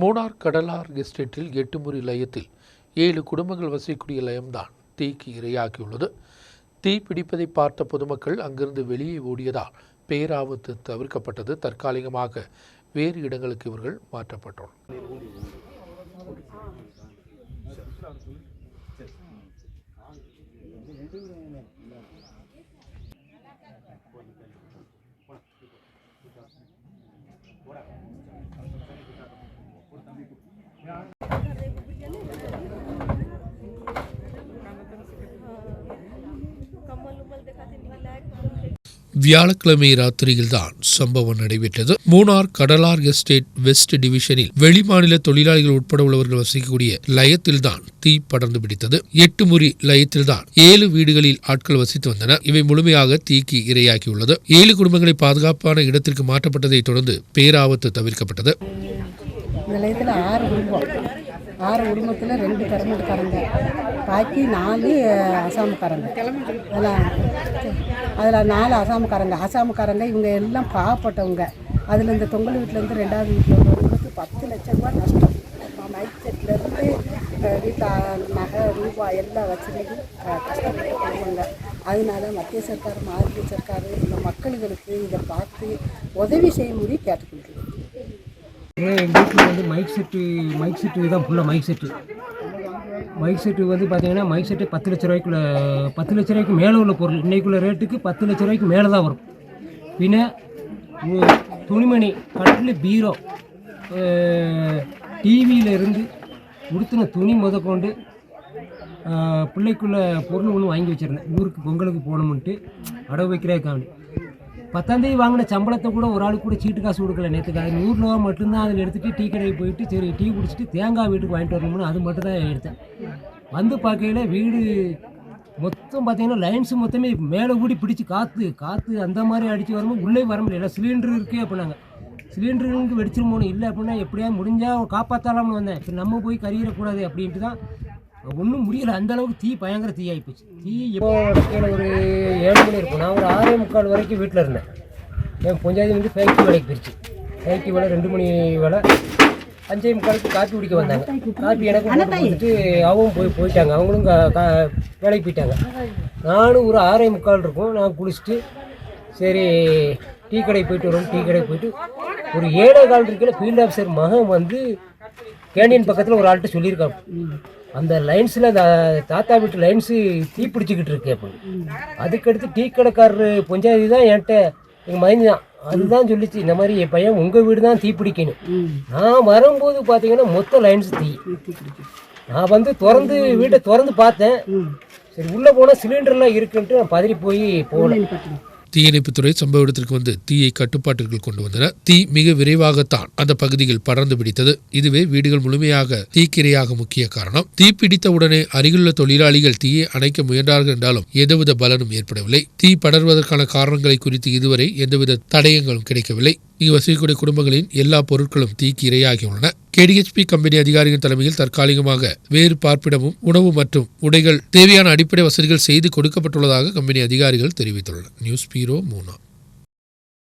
மூணார் கடலார் எஸ்டேட்டில் எட்டுமுறை லயத்தில் ஏழு குடும்பங்கள் வசிக்கக்கூடிய லயம்தான் தீக்கு இரையாகியுள்ளது. தீ பிடிப்பதை பார்த்த பொதுமக்கள் அங்கிருந்து வெளியே ஓடியதால் பேராபத்து தவிர்க்கப்பட்டது. தற்காலிகமாக வேறு இடங்களுக்கு இவர்கள் மாற்றப்பட்டுள்ளனர் Thank you. வியாழக்கிழமை ராத்திரியில்தான் சம்பவம் நடைபெற்றது. மூணார் கடலார் எஸ்டேட் வெஸ்ட் டிவிஷனில் வெளிமாநில தொழிலாளிகள் உட்பட உள்ளவர்கள் வசிக்கக்கூடிய லயத்தில்தான் தீ படர்ந்து பிடித்தது. எட்டு முறி லயத்தில்தான் ஏழு வீடுகளில் ஆட்கள் வசித்து வந்தனர். இவை முழுமையாக தீக்கு இரையாகியுள்ளது ஏழு குடும்பங்களை பாதுகாப்பான இடத்திற்கு மாற்றப்பட்டதை தொடர்ந்து பேராபத்து தவிர்க்கப்பட்டது. நிலையத்தில் ஆறு குடும்பம். ஆறு குடும்பத்தில் ரெண்டு கருமட்டுக்காரங்க பாக்கி நாலு அசாமுக்காரங்க. அதில் அதில் நாலு அசாமுக்காரங்க. அசாமுக்காரங்க இவங்க எல்லாம் பாவப்பட்டவங்க. அதில் இந்த தொங்கல் வீட்டிலேருந்து ரெண்டாவது வீட்டில் உள்ளவங்களுக்கு பத்து லட்சம் ரூபா நஷ்டம். மைக் செட்லேருந்து வீட்டில் நகை ரூபாய் எல்லாம் வச்சுருந்து கஷ்டப்பட்டு குடும்பங்க அதனால மத்திய சர்க்கார் மாநில சர்க்கார் இந்த மக்களுக்கு இதை பார்த்து உதவி செய்யும்படி கேட்டுக்கொள்கிறேன் எங்கள் வீட்டில் வந்து மைக் செட்டு மைக் செட்டு தான் ஃபுல்லாக மைக் செட்டு மைக் செட்டு வந்து பார்த்தீங்கன்னா மைக் செட்டு பத்து லட்ச ரூபாய்க்குள்ள பத்து லட்ச ரூபாய்க்கு மேலே உள்ள பொருள். இன்றைக்குள்ள ரேட்டுக்கு பத்து லட்ச ரூபாய்க்கு மேலே தான் வரும். பின்ன துணிமணி கட்டில் பீரோ டிவியில் இருந்து உடுத்தின துணி முதற்கொண்டு பிள்ளைக்குள்ள பொருள் ஒன்று வாங்கி வச்சுருந்தேன். ஊருக்கு பொங்கலுக்கு போகணும்ன்ட்டு அடவு வைக்கிறே காணி பத்தாந்தேதி வாங்கின சம்பளத்தை கூட ஒரு ஆளுக்கு கூட சீட்டு காசு கொடுக்கல நேற்றுக்கு அது நூறுரூவா மட்டும்தான் அதில் எடுத்துகிட்டு டீ கடைக்கு போயிட்டு சரி டீ குடிச்சிட்டு தேங்காய் வீட்டுக்கு வாங்கிட்டு வரணும்னு அது மட்டும் தான் எடுத்தேன். வந்து பார்க்கையில் வீடு மொத்தம் பார்த்தீங்கன்னா லைன்ஸ் மொத்தமே மேலே கூடி பிடிச்சி காற்று காற்று அந்த மாதிரி அடித்து வரும்போது உள்ளே வர முடியல. சிலிண்டர் இருக்கே அப்படின்னாங்க. சிலிண்டருக்கு வெடிச்சிருமோன்னு இல்லை அப்படின்னா எப்படியா முடிஞ்சால் காப்பாற்றலாம்னு வந்தேன். சரி நம்ம போய் கறியிடக்கூடாது அப்படின்ட்டு தான் ஒன்றும் முடியல. அந்த அளவுக்கு தீ பயங்கர தீ ஆகிப்போச்சு தீ எப்போ ஒரு ஏழு மணி இருக்கும். நான் ஒரு ஆறே முக்கால் வரைக்கும் வீட்டில் இருந்தேன். என் பஞ்சாயத்து வந்து ஃபேக்ட்ரி வேலைக்கு போயிடுச்சு ஃபேக்ட்ரி வேலை ரெண்டு மணி வேலை. அஞ்சே முக்காலுக்கு காப்பி குடிக்க வந்தாங்க. காப்பி எனக்கு கொடுத்துட்டு அவங்க போய் போயிட்டாங்க. அவங்களும் கா- கா- வேலைக்கு போயிட்டாங்க. நானும் ஒரு ஆறே முக்கால் இருக்கும். நான் குளிச்சுட்டு சரி டீ கடைக்கு போயிட்டு வரோம். டீ கடைக்கு போயிட்டு ஒரு ஏழே கால் இருக்கிற ஃபீல்ட் ஆஃபீஸர் மகன் வந்து கேண்டீன் பக்கத்தில் ஒரு ஆள்கிட்ட சொல்லியிருக்கான் அந்த லைன்ஸில் அந்த தாத்தா வீட்டு லைன்ஸு தீ பிடிச்சிக்கிட்டு இருக்கு அப்படி அதுக்கடுத்து டீ கடைக்காரரு பஞ்சாயத்து தான் என்கிட்ட எங்கள் மைந்து தான். அதுதான் சொல்லிச்சு இந்த மாதிரி என் பையன் உங்கள் வீடு தான் தீ பிடிக்கணும். நான் வரும்போது பார்த்தீங்கன்னா மொத்த லைன்ஸ் தீ. நான் வந்து திறந்து வீட்டை திறந்து பார்த்தேன். சரி உள்ளே போனால் சிலிண்டர்லாம் இருக்குன்ட்டு நான் பதறி போய் போகல. தீயணைப்புத்துறை சம்பவ இடத்திற்கு வந்து தீயை கட்டுப்பாட்டிற்குள் கொண்டு வந்தனர் தீ மிக விரைவாகத்தான் அந்த பகுதியில் படர்ந்து பிடித்தது. இதுவே வீடுகள் முழுமையாக தீக்கிரையாக முக்கிய காரணம். தீ உடனே அருகிலுள்ள தொழிலாளிகள் தீயை அணைக்க முயன்றார்கள் என்றாலும் எந்தவித பலனும் ஏற்படவில்லை. தீ படர்வதற்கான காரணங்களை குறித்து இதுவரை எந்தவித தடயங்களும் கிடைக்கவில்லை. இங்கு வசிக்கக்கூடிய குடும்பங்களின் எல்லா பொருட்களும் தீக்கு இரையாகியுள்ளன கேடிஹெச்பி கம்பெனி அதிகாரிகள் தலைமையில் தற்காலிகமாக வேறு பார்ப்பிடமும் உணவு மற்றும் உடைகள் தேவையான அடிப்படை வசதிகள் செய்து கொடுக்கப்பட்டுள்ளதாக கம்பெனி அதிகாரிகள் தெரிவித்துள்ளனர். நியூஸ் பீரோ மூணா.